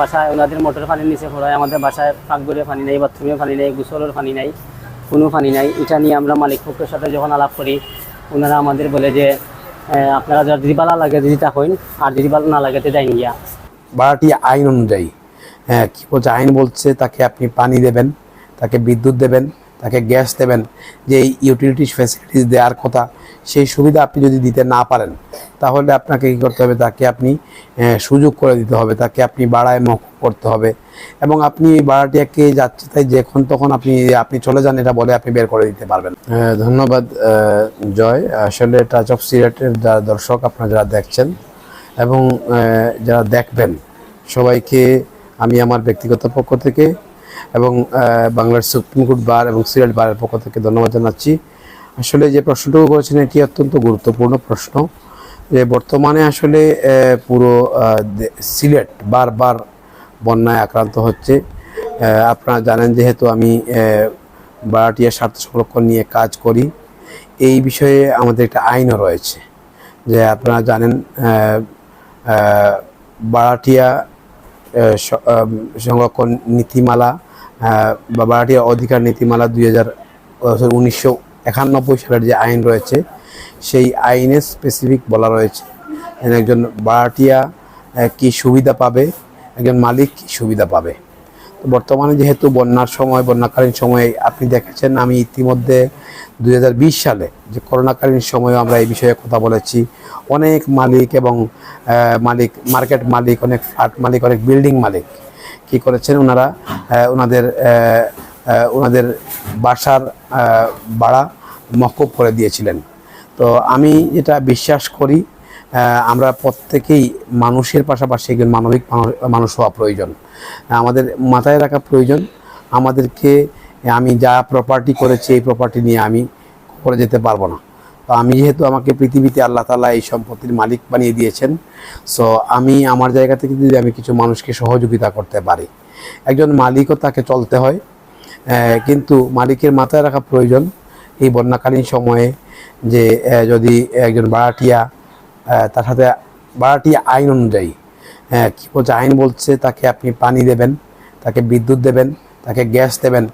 বাসায় ওনাদের মোটর পানির নিচে পড়ায় আমাদের বাসায় পাকঘরে পানি নেই বাথরুমে পানি নেই গোসলের পানি নেই কোনো পানি নাই। এটা নিয়ে আমরা মালিক পক্ষের সাথে যখন আলাপ করি, ওনারা আমাদের বলে যে আপনারা যদি ভালো লাগে যদি তা হইন, আর যদি ভালো না লাগে তো দেয়নি গিয়া। আইন অনুযায়ী হ্যাঁ কী বলছে? আইন বলছে তাকে আপনি পানি দেবেন, তাকে বিদ্যুৎ দেবেন তাকে গ্যাস দেবেন যে ইউটিলিটিস ফ্যাসিলিটিস দেওয়ার কথা, সেই সুবিধা আপনি যদি দিতে না পারেন, তাহলে আপনাকে কী করতে হবে? তাকে আপনি সুযোগ করে দিতে হবে। তাকে আপনি বাড়ায় মকুব করতে হবে। এবং আপনি এই ভাড়াটিয়াকে যাচ্ছে তাই যখন তখন আপনি আপনি চলে যান, এটা বলে আপনি বের করে দিতে পারবেন। ধন্যবাদ জয়। আসলে টাচ অফ সিলেটের যারা দর্শক আপনারা যারা দেখছেন এবং যারা দেখবেন, সবাইকে আমি আমার ব্যক্তিগত পক্ষ থেকে এবং বাংলার সুপ্রিম কোর্ট বার এবং সিলেট বারের পক্ষ থেকে ধন্যবাদ জানাচ্ছি। আসলে যে প্রশ্নটুকু করেছেন, এটি অত্যন্ত গুরুত্বপূর্ণ প্রশ্ন যে বর্তমানে আসলে পুরো সিলেট বারবার বন্যায় আক্রান্ত হচ্ছে। আপনারা জানেন যেহেতু আমি বারাটিয়া স্বার্থ সংরক্ষণ নিয়ে কাজ করি, এই বিষয়ে আমাদের একটা আইনও রয়েছে। যে আপনারা জানেন বারাটিয়া সংরক্ষণ নীতিমালা বা বারাটিয়া অধিকার নীতিমালা দুই হাজার উনিশশো একানব্বই সালের যে আইন রয়েছে সেই আইনে স্পেসিফিক বলা রয়েছে একজন আহ, কি সুবিধা পাবে একজন মালিক কি সুবিধা পাবে। তো বর্তমানে যেহেতু বন্যার সময় বন্যাকালীন সময়ে আপনি দেখেছেন আমি ইতিমধ্যে দুই হাজার বিশ সালে যে করোনাকালীন সময়েও আমরা এই বিষয়ে কথা বলেছি অনেক মালিক এবং মালিক মার্কেট মালিক অনেক ফ্ল্যাট মালিক অনেক বিল্ডিং মালিক কি করেছেন? ওনারা ওনাদের ওনাদের বাসার ভাড়া মকুব করে দিয়েছিলেন। তো আমি যেটা বিশ্বাস করি আমরা প্রত্যেকেই মানুষের পাশাপাশি একজন মানবিক মানু- মানুষ হওয়া প্রয়োজন। আমাদের মাথায় রাখা প্রয়োজন, আমাদেরকে আমি যা প্রপার্টি করেছি, এই প্রপার্টি নিয়ে আমি করে যেতে পারব না। তো আমি যেহেতু আমাকে পৃথিবীতে আল্লাহ তালা এই সম্পত্তির মালিক বানিয়ে দিয়েছেন সো আমি আমার জায়গা থেকে যদি আমি কিছু মানুষকে সহযোগিতা করতে পারি, একজন মালিকও তাকে চলতে হয় কিন্তু মালিকের মাথায় রাখা প্রয়োজন এই বন্যাকালীন সময়ে যে যদি একজন ভাড়াটিয়া তার সাথে ভাড়াটিয়া আইন অনুযায়ী কী বলছে, আইন বলছে তাকে আপনি পানি দেবেন, তাকে বিদ্যুৎ দেবেন, তাকে গ্যাস দেবেন,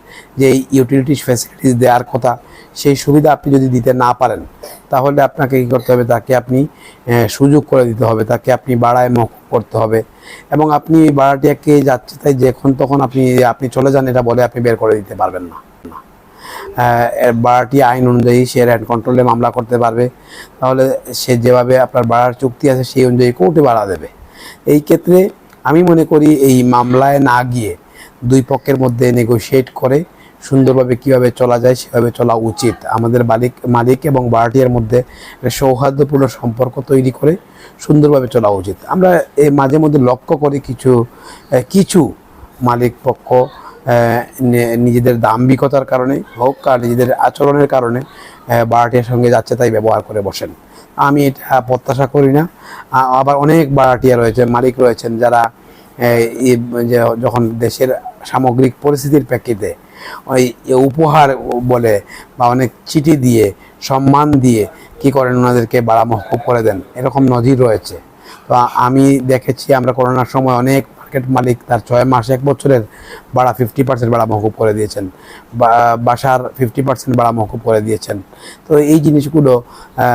যে ইউটিলিটিস ফ্যাসিলিটিস দেওয়ার কথা সেই সুবিধা আপনি যদি দিতে না পারেন, তাহলে আপনাকে কী করতে হবে? তাকে আপনি সুযোগ করে দিতে হবে। তাকে আপনি বাড়ায় মকুব করতে হবে। এবং আপনি এই ভাড়াটিয়াকে যাচ্ছে তাই যখন তখন আপনি আপনি চলে যান, এটা বলে আপনি বের করে দিতে পারবেন না। বাড়াটি আইন অনুযায়ী সে র্যান্ড কন্ট্রোলে মামলা করতে পারবে। তাহলে সে যেভাবে আপনার বাড়ার চুক্তি আছে, সেই অনুযায়ী কোর্টে বাড়া দেবে। এই ক্ষেত্রে আমি মনে করি এই মামলায় না গিয়ে দুই পক্ষের মধ্যে নেগোশিয়েট করে সুন্দরভাবে কীভাবে চলা যায় সেভাবে চলা উচিত। আমাদের মালিক মালিক এবং বাড়াটিয়ার মধ্যে সৌহার্দ্যপূর্ণ সম্পর্ক তৈরি করে সুন্দরভাবে চলা উচিত। আমরা এই মাঝে মধ্যে লক্ষ্য করি কিছু কিছু মালিক পক্ষ নিজেদের দাম্ভিকতার কারণে হোক আর নিজেদের আচরণের কারণে বারাটিয়ার সঙ্গে যাচ্ছে তাই ব্যবহার করে বসেন। আমি এটা প্রত্যাশা করি না। আবার অনেক বারাটিয়া রয়েছে, মালিক রয়েছেন যারা যখন দেশের সামগ্রিক পরিস্থিতির প্রেক্ষিতে ওই উপহার বলে বা অনেক চিঠি দিয়ে, সম্মান দিয়ে কি করেন ওনাদেরকে বাড়া মহকুব করে দেন? এরকম নজির রয়েছে। তো আমি দেখেছি আমরা করোনার সময় অনেক মার্কেট মালিক তার ছয় মাস, এক বছরের ভাড়া ফিফটি পার্সেন্ট ভাড়া মহকুব করে দিয়েছেন। বাসার ফিফটি পার্সেন্ট ভাড়া মহকুব করে দিয়েছেন। তো এই জিনিসগুলো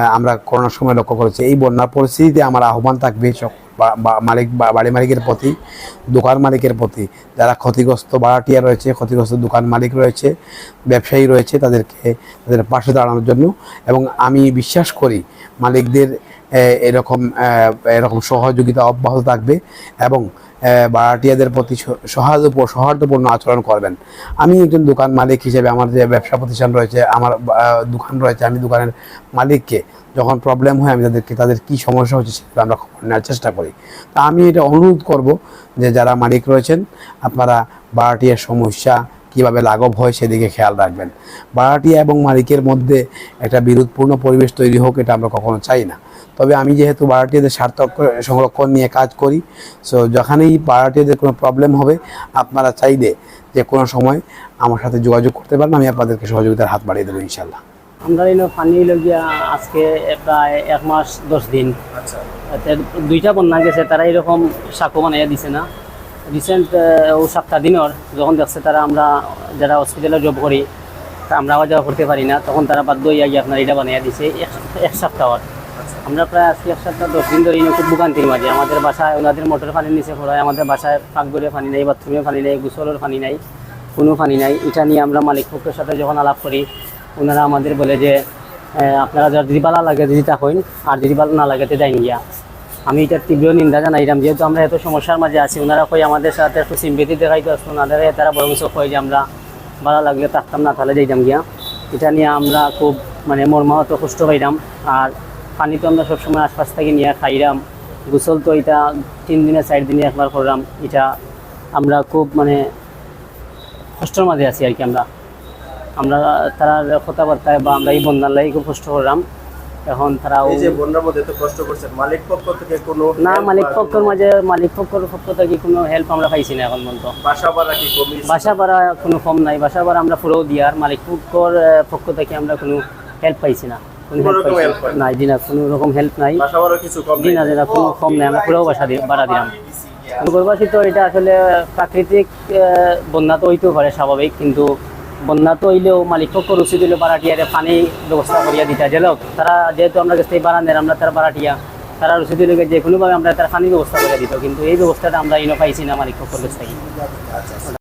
আমরা করোনার সময় লক্ষ্য করেছি। এই বন্যার পরিস্থিতিতে আমার আহ্বান থাকবে বা- মালিক বাড়ি মালিকের প্রতি, দোকান মালিকের প্রতি। যারা ক্ষতিগ্রস্ত ভাড়াটিয়া রয়েছে, ক্ষতিগ্রস্ত দোকান মালিক রয়েছে, ব্যবসায়ী রয়েছে, তাদেরকে, তাদের পাশে দাঁড়ানোর জন্য। এবং আমি বিশ্বাস করি, মালিকদের এরকম এরকম সহযোগিতা অব্যাহত থাকবে। এবং ভাড়াটিয়াদের প্রতি স- সহায়তা সৌহার্দ্যপূর্ণ আচরণ করবেন। আমি একজন দোকান মালিক হিসেবে আমার যে ব্যবসা প্রতিষ্ঠান রয়েছে, আমার দোকান রয়েছে, আমি দোকানের মালিককে যখন প্রবলেম হয় আমি তাদেরকে, তাদের কী সমস্যা হচ্ছে সেগুলো আমরা খবর নেওয়ার চেষ্টা করি। তা আমি এটা অনুরোধ করব যে যারা মালিক রয়েছেন, আপনারা ভাড়াটিয়ার সমস্যা কীভাবে লাঘব হয় সেদিকে খেয়াল রাখবেন। ভাড়াটিয়া এবং মালিকের মধ্যে একটা বিরোধপূর্ণ পরিবেশ তৈরি হোক এটা আমরা কখনো চাই না। তবে আমি যেহেতু ভাড়াটিয়াদের স্বার্থ সংরক্ষণ নিয়ে কাজ করি সো যখনই ভাড়াটিয়াদের কোনো প্রবলেম হবে আপনারা চাইলে যে কোনো সময় আমার সাথে যোগাযোগ করতে পারেন আমি আপনাদেরকে সহযোগিতার হাত বাড়িয়ে দেবো ইনশাল্লাহ আমরা এই পানি লগিয়া আজকে প্রায় এক মাস দশ দিন। আচ্ছা। দুইটা বন্যা গেছে তারা এরকম সাঁকো বানাইয়া দিছে না। রিসেন্ট ও সাতটা দিনর যখন দেখছে তারা আমরা যারা হসপিটালে জব করি, তা আমরা আওয়া যাওয়া করতে পারি না, তখন তারা বাধ্য হইয়া গিয়ে আপনার এটা বানিয়ে দিছে এক- সপ্তাহর আমরা প্রায় আজকে এক সপ্তাহ, দশ দিন ধরে খুব ভোগান্তির মাঝে। আমাদের বাসায় ওনাদের মোটর পানির নিচে পড়ায় আমাদের বাসায় পাকঘরে পানি নেই বাথরুমে পানি নেই, গোসলের পানি নাই, কোনো পানি নাই। এটা নিয়ে আমরা মালিক পক্ষের সাথে যখন আলাপ করি, ওনারা আমাদের বলে যে আপনারা যদি ভালো লাগে যদি তা হইন, আর যদি ভালো না লাগে তো যাই গিয়া। আমি এটার তীব্র নিন্দা জানাইলাম যেহেতু আমরা এত সমস্যার মাঝে আছি, ওনারা কই আমাদের সাথে একটু সিম্পেতি দেখাইতে আসতো ওনাদের তারা বরং কই যে আমরা ভালো লাগলে থাকতাম, না তাহলে যাইতাম গিয়া। এটা নিয়ে আমরা খুব মানে মর্মাহত কষ্ট পাইলাম আর পানি তো আমরা সবসময় আশপাশ থেকে নিয়ে খাইলাম গোসল তো এটা তিন দিনে, চার দিনে একবার করলাম। এটা আমরা খুব মানে কষ্টের মাঝে আছি আর কি আমরা। আমরা তারা কথাবার্তায় বা আমরা এই বন্যার লাগে খুব কষ্ট করলাম। এখন তারাও এই যে বন্যার মধ্যে কষ্ট করছেন মালিক পক্ষ থেকে কোনো না মালিক পক্ষের মাঝে মালিক পক্ষের পক্ষ থেকে কোনো হেল্প আমরা পাইছি না এখন পর্যন্ত। বাসা ভাড়া কি বাসা ভাড়া কোনো কম নাই বাসা ভাড়া আমরা পুরো দিয়ার মালিক পক্ষর পক্ষ থেকে আমরা কোনো হেল্প পাইছি না কোনো কোনো রকম পাইছি help পাইনি? না জি না কোনো রকম হেল্প নাই। বাসা ভাড়া কিছু কম জি না কোনো কম নেই আমরা পুরো বাসা ভাড়া দিলাম। নগরবাসী তো এটা আসলে প্রাকৃতিক বন্যা তো হইতেও পারে স্বাভাবিক কিন্তু বন্যা তো হইলেও মালিক পক্ষ রসি দিল বারাটিয়ারে পানি ব্যবস্থা করিয়া দিতে গেলেও তারা যেহেতু আমরা কাছ থেকে বাড়া আমরা তার বারাটিয়া, তারা রসি দিলে যে কোনোভাবে আমরা তার পানির ব্যবস্থা করে দিত, কিন্তু এই ব্যবস্থাটা আমরা ইনো পাইছি না মালিক পক্ষের কাছ থেকে।